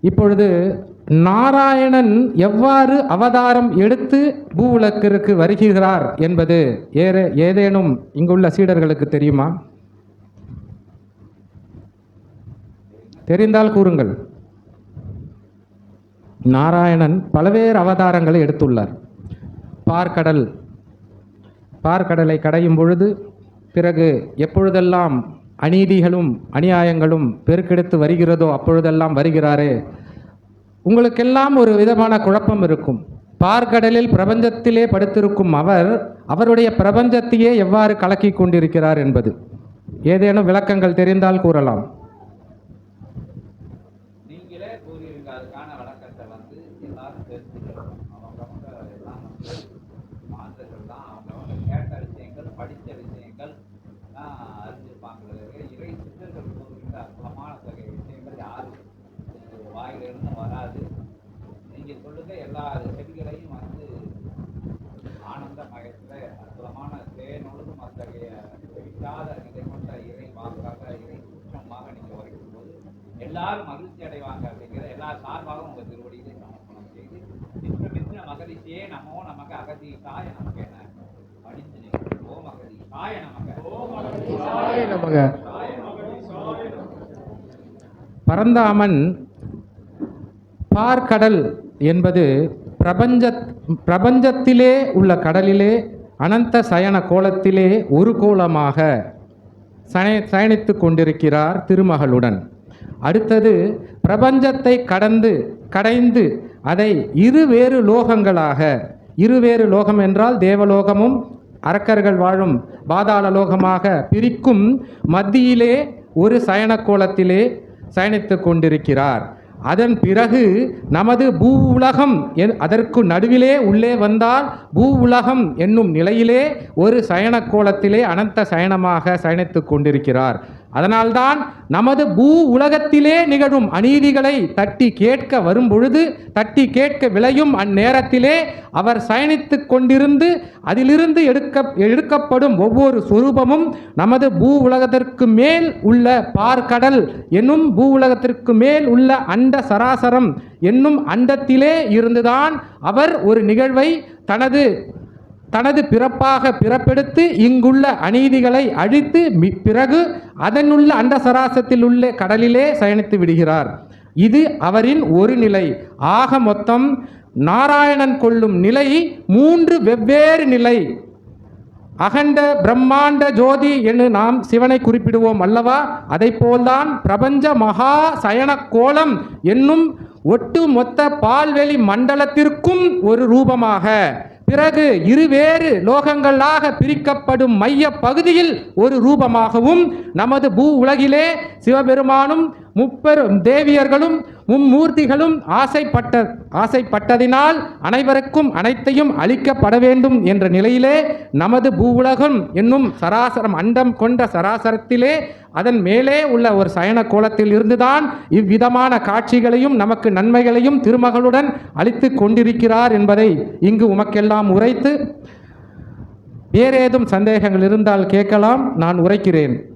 இப்பொழுது நாராயணன் எவ்வாறு அவதாரம் எடுத்து பூவுலக்கிற்கு வருகிறார் என்பது ஏற ஏதேனும் இங்குள்ள சீடர்களுக்கு தெரியுமா? தெரிந்தால் கூறுங்கள். நாராயணன் பல்வேறு அவதாரங்களை எடுத்துள்ளார். பார்க்கடல். பார்க்கடலை கடையும் பொழுது பிறகு எப்பொழுதெல்லாம் அநீதிகளும் அநியாயங்களும் பெருக்கெடுத்து வருகிறதோ அப்பொழுதெல்லாம் வருகிறாரே. உங்களுக்கெல்லாம் ஒரு விதமான குழப்பம் இருக்கும். பார்க்கடலில் பிரபஞ்சத்திலே படுத்திருக்கும் அவர் அவருடைய பிரபஞ்சத்தையே எவ்வாறு கலக்கி கொண்டிருக்கிறார் என்பது. ஏதேனும் விளக்கங்கள் தெரிந்தால் கூறலாம். எல்லா செடிகளையும் வந்து ஆனந்த மயத்துல அற்புதமான தேனொழுதும் அத்தகைய பிடிக்காத நிலை கொண்ட இறை வாக்காக இறை சுற்றமாக நீங்க உரைக்கும் போது எல்லாரும் மகிழ்ச்சி அடைவாங்க அப்படிங்கிற எல்லா சார்பாகவும் உங்க திருவடியிலே சமர்ப்பணம் செய்து மித்ர மித்ர மகரிஷியே நமோ நமக்கு அகதி சாய நமக்கு என்ன படித்து நிற்கும். ஓ மகதி சாய நமக்கு ஓ மகதி நமக. பரந்தாமன் பார்க்கடல் என்பது பிரபஞ்ச பிரபஞ்சத்திலே உள்ள கடலிலே அனந்த சயன கோலத்திலே ஒரு கோலமாக சய சயனித்து கொண்டிருக்கிறார் திருமகளுடன். அடுத்தது பிரபஞ்சத்தை கடந்து கடைந்து அதை இருவேறு லோகங்களாக இருவேறு லோகம் என்றால் தேவலோகமும் அரக்கர்கள் வாழும் பாதாள லோகமாக பிரிக்கும் மத்தியிலே ஒரு சயன கோலத்திலே சயனித்து கொண்டிருக்கிறார். அதன் பிறகு நமது பூ உலகம் என் அதற்கு நடுவிலே உள்ளே வந்தால் பூ உலகம் என்னும் நிலையிலே ஒரு சயன கோலத்திலே அனந்த சயனமாக சயனித்து கொண்டிருக்கிறார். அதனால்தான் நமது பூ உலகத்திலே நிகழும் அநீதிகளை தட்டி கேட்க வரும் பொழுது தட்டி கேட்க விளையும் அந்நேரத்திலே அவர் சயனித்து கொண்டிருந்து அதிலிருந்து எடுக்க எடுக்கப்படும் ஒவ்வொரு சுரூபமும் நமது பூ உலகத்திற்கு மேல் உள்ள பார்க்கடல் என்னும் பூ உலகத்திற்கு மேல் உள்ள அண்ட சராசரம் என்னும் அண்டத்திலே இருந்துதான் அவர் ஒரு நிகழ்வை தனது தனது பிறப்பாக பிறப்பெடுத்து இங்குள்ள அநீதிகளை அழித்து மி- பிறகு அதனுள்ள அண்ட சராசத்தில் உள்ள கடலிலே சயனித்து விடுகிறார். இது அவரின் ஒரு நிலை. ஆக மொத்தம் நாராயணன் கொள்ளும் நிலை மூன்று வெவ்வேறு நிலை. அகண்ட பிரம்மாண்ட ஜோதி என்று நாம் சிவனை குறிப்பிடுவோம் அல்லவா? அதை போல்தான் பிரபஞ்ச மகா சயன கோலம் என்னும் ஒட்டு மொத்த பால்வெளி மண்டலத்திற்கும் ஒரு ரூபமாக. பிறகு இருவேறு லோகங்களாக பிரிக்கப்படும் மைய பகுதியில் ஒரு ரூபமாகவும் நமது பூ உலகிலே சிவபெருமானும் முப்பெரும் தேவியர்களும் மும்மூர்த்திகளும் ஆசைப்பட்ட ஆசைப்பட்டதினால் அனைவருக்கும் அனைத்தையும் அளிக்கப்பட வேண்டும் என்ற நிலையிலே நமது பூவுலகம் என்னும் சராசரம் அண்டம் கொண்ட சராசரத்திலே அதன் மேலே உள்ள ஒரு சயன கோலத்தில் இருந்துதான் இவ்விதமான காட்சிகளையும் நமக்கு நன்மைகளையும் திருமகளுடன் அளித்து கொண்டிருக்கிறார் என்பதை இங்கு உமக்கெல்லாம் உரைத்து வேறேதும் சந்தேகங்கள் இருந்தால் கேட்கலாம் நான் உரைக்கிறேன்.